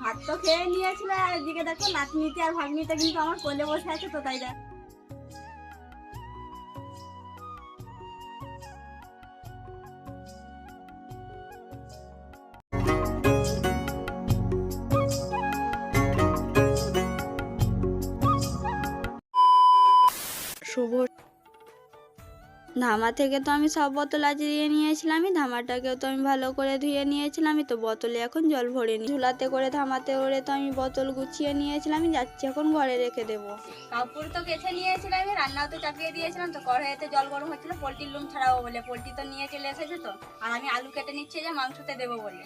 ভাত তো খেয়ে নিয়েছিল, আর এদিকে দেখো নাতনিতে আর ভাগ্নিতে কিন্তু আমার কোলে বসে আছে তো, তাই দেখ। শুভ ধামা থেকে তো আমি সব বোতল আজ দিয়ে নিয়েছিলামই, ধামাটাকেও তো আমি ভালো করে ধুয়ে নিয়েছিলামই, তো বোতলে এখন জল ভরে নি ঝুলাতে করে ধামাতে ওরে তো আমি বোতল গুছিয়ে নিয়েছিলামই, যাচ্ছি এখন ঘরে রেখে দেবো। কাপড় তো কেছে নিয়েছিলাম রান্নাও তো চাপিয়ে দিয়েছিলাম, তো কড়াইতে জল গরম হচ্ছিল, পোলট্রির লুম ছাড়াবো বলে, পোলট্রি তো নিয়ে চলে এসেছে তো, আর আমি আলু কেটে নিচ্ছি যে মাংসতে দেবো বলে।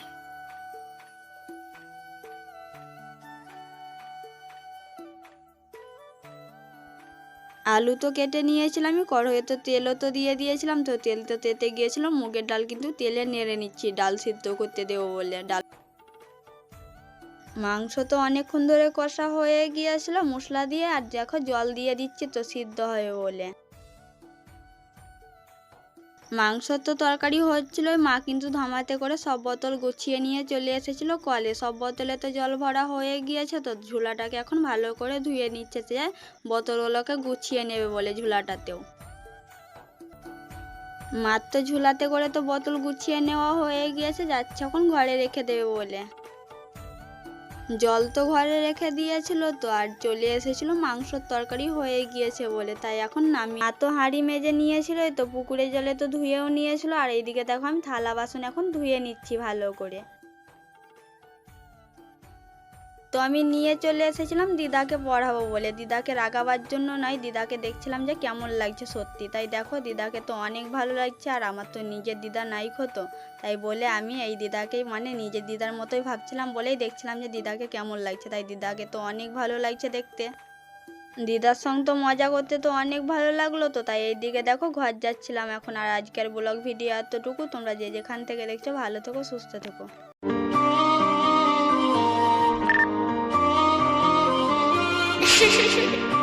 আলু তো কেটে নিয়েছিলাম, আমি তো তেলও তো দিয়ে দিয়েছিলাম, তো তেল তো তেতে গিয়েছিলাম মুগের ডাল কিন্তু তেলে নেড়ে নিচ্ছি, ডাল সিদ্ধ করতে দেবো বলে। ডাল মাংস তো অনেকক্ষণ ধরে কষা হয়ে গিয়েছিল, মশলা দিয়ে, আর দেখো জল দিয়ে দিচ্ছি তো সিদ্ধ হবে বলে। মাংস তো তরকারি হচ্ছিল মা কিন্তু ধামাতে করে সব বোতল গুছিয়ে নিয়ে চলে এসেছিল কলে। সব বোতলে তো জল ভরা হয়ে গিয়েছে তো ঝুলাটাকে এখন ভালো করে ধুয়ে নিচ্ছে যে বোতলগুলোকে গুছিয়ে নেবে বলে ঝুলাটাতেও। মাত্র ঝুলাতে করে তো বোতল গুছিয়ে নেওয়া হয়ে গিয়েছে, যাচ্ছে এখন ঘরে রেখে দেবে বলে। জল তো ঘরে রেখে দিয়েছিল তো, আর চলে এসেছিল, মাংসর তরকারি হয়ে গিয়েছে বলে। তাই এখন নামি মা তো হাঁড়ি মেজে নিয়েছিল তো পুকুরে জলে তো ধুয়েও নিয়েছিল, আর এইদিকে দেখো আমি থালা বাসন এখন ধুয়ে নিচ্ছি ভালো করে। তো আমি নিয়ে চলে এসেছিলাম দিদাকে পড়াবো বলে। দিদাকে রাগাবার জন্য নয়, দিদাকে দেখছিলাম যে কেমন লাগছে সত্যি। তাই দেখো, দিদাকে তো অনেক ভালো লাগছে আর আমার তো নিজের দিদা নাই হতো। তাই বলে আমি এই দিদাকেই মানে নিজের দিদার মতোই ভাবছিলাম বলেই দেখছিলাম যে দিদাকে কেমন লাগছে। তাই দিদাকে তো অনেক ভালো লাগছে দেখতে। দিদার সঙ্গে তো মজা করতে তো অনেক ভালো লাগল তো। তাই এইদিকে দেখো, ঘর যাচ্ছিলাম এখন। আর আজকের ব্লগ ভিডিও এতটুকু। তোমরা যে যেখান থেকে দেখছ, ভালো থেকো, সুস্থ থেকো। 是是是